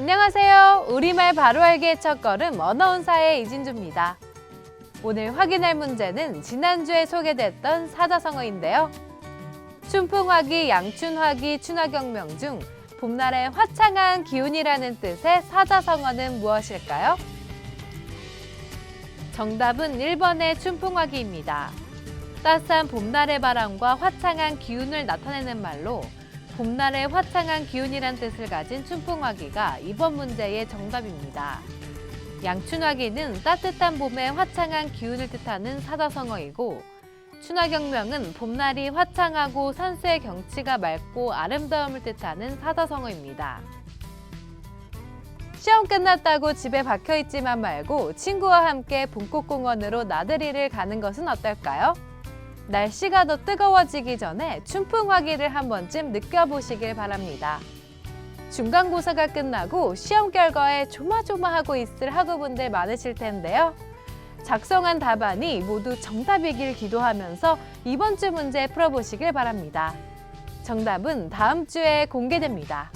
안녕하세요. 우리말 바로 알기의 첫 걸음 언어운사의 이진주입니다. 오늘 확인할 문제는 지난주에 소개됐던 사자성어인데요. 춘풍화기, 양춘화기, 춘화경명 중 봄날의 화창한 기운이라는 뜻의 사자성어는 무엇일까요? 정답은 1번의 춘풍화기입니다. 따스한 봄날의 바람과 화창한 기운을 나타내는 말로 봄날의 화창한 기운이란 뜻을 가진 춘풍화기가 이번 문제의 정답입니다. 양춘화기는 따뜻한 봄의 화창한 기운을 뜻하는 사자성어이고 춘화경명은 봄날이 화창하고 산수의 경치가 맑고 아름다움을 뜻하는 사자성어입니다. 시험 끝났다고 집에 박혀 있지만 말고 친구와 함께 봄꽃공원으로 나들이를 가는 것은 어떨까요? 날씨가 더 뜨거워지기 전에 춘풍화기를 한 번쯤 느껴보시길 바랍니다. 중간고사가 끝나고 시험 결과에 조마조마하고 있을 학우분들 많으실 텐데요. 작성한 답안이 모두 정답이길 기도하면서 이번 주 문제 풀어보시길 바랍니다. 정답은 다음 주에 공개됩니다.